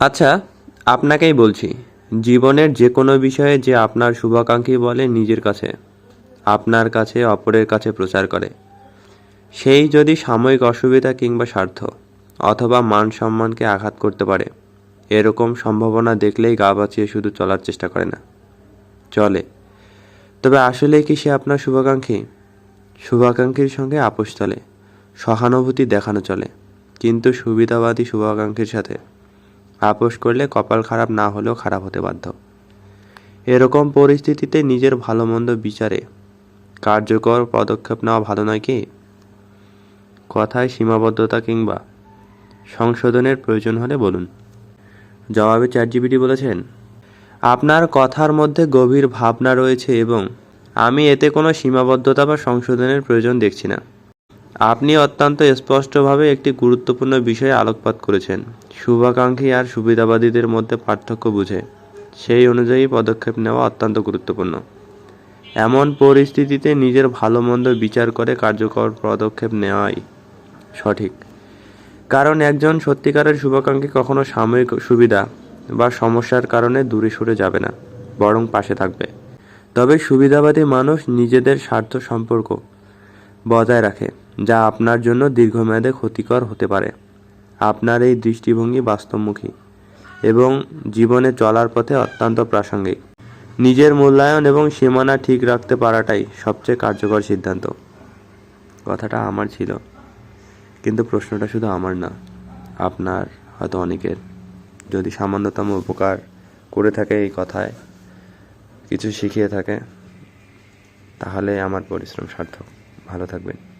আচ্ছা আপনাকেই বলছি, জীবনের যে কোনো বিষয়ে যে আপনার শুভাকাঙ্ক্ষী বলে নিজের কাছে, আপনার কাছে অপরের কাছে প্রচার করে। সেই যদি সাময়িক অসুবিধা কিংবা স্বার্থ, অথবা মান সম্মানকে আঘাত করতে পারে, এরকম সম্ভাবনা দেখলেই গা বাঁচিয়ে শুধু চলার চেষ্টা করে না। চলে। তবে আসলে কি সে আপনার শুভাকাঙ্ক্ষী? শুভাকাঙ্ক্ষীর সঙ্গে আপোষ চলে, সহানুভূতি দেখানো চলে, কিন্তু সুবিধাবাদী শুভাকাঙ্ক্ষীর সাথে আপোষ করলে কপাল খারাপ না হলেও খারাপ হতে বাধ্য। এরকম পরিস্থিতিতে নিজের ভালো মন্দ বিচারে। কার্যকর পদক্ষেপ নেওয়া ভালো নয় কি? কথায় সীমাবদ্ধতা কিংবা সংশোধনের প্রয়োজন হলে বলুন। জবাবে চ্যাটজিপিটি বলেছেন, আপনার কথার মধ্যে গভীর ভাবনা রয়েছে এবং আমি এতে কোনো সীমাবদ্ধতা বা সংশোধনের প্রয়োজন দেখছি না। আপনি অত্যন্ত স্পষ্টভাবে একটি গুরুত্বপূর্ণ বিষয়ে আলোকপাত করেছেন। শুভাকাঙ্ক্ষী আর সুবিধাবাদীদের মধ্যে পার্থক্য বুঝে। সেই অনুযায়ী পদক্ষেপ নেওয়া অত্যন্ত গুরুত্বপূর্ণ। এমন পরিস্থিতিতে নিজের ভালো মন্দ বিচার করে কার্যকর পদক্ষেপ নেওয়াই সঠিক। কারণ একজন সত্যিকারের শুভাকাঙ্ক্ষী কখনো সাময়িক সুবিধা বা সমস্যার কারণে দূরে সরে যাবে না, বরং পাশে থাকবে। তবে সুবিধাবাদী মানুষ নিজেদের স্বার্থ সম্পর্ক বজায় রাখে। যা আপনার জন্য দীর্ঘমেয়াদে ক্ষতিকর হতে পারে। আপনার এই দৃষ্টিভঙ্গি বাস্তবমুখী এবং জীবনে চলার পথে অত্যন্ত প্রাসঙ্গিক। নিজের মূল্যায়ন এবং সীমানা ঠিক রাখতে পারাটাই সবচেয়ে কার্যকর সিদ্ধান্ত। কথাটা আমার ছিল, কিন্তু প্রশ্নটা শুধু আমার না, আপনার হয়তো অনেকের। যদি সামান্যতম উপকার করে থাকে এই কথায়, কিছু শিখিয়ে থাকে, তাহলে আমার পরিশ্রম সার্থক। ভালো থাকবেন।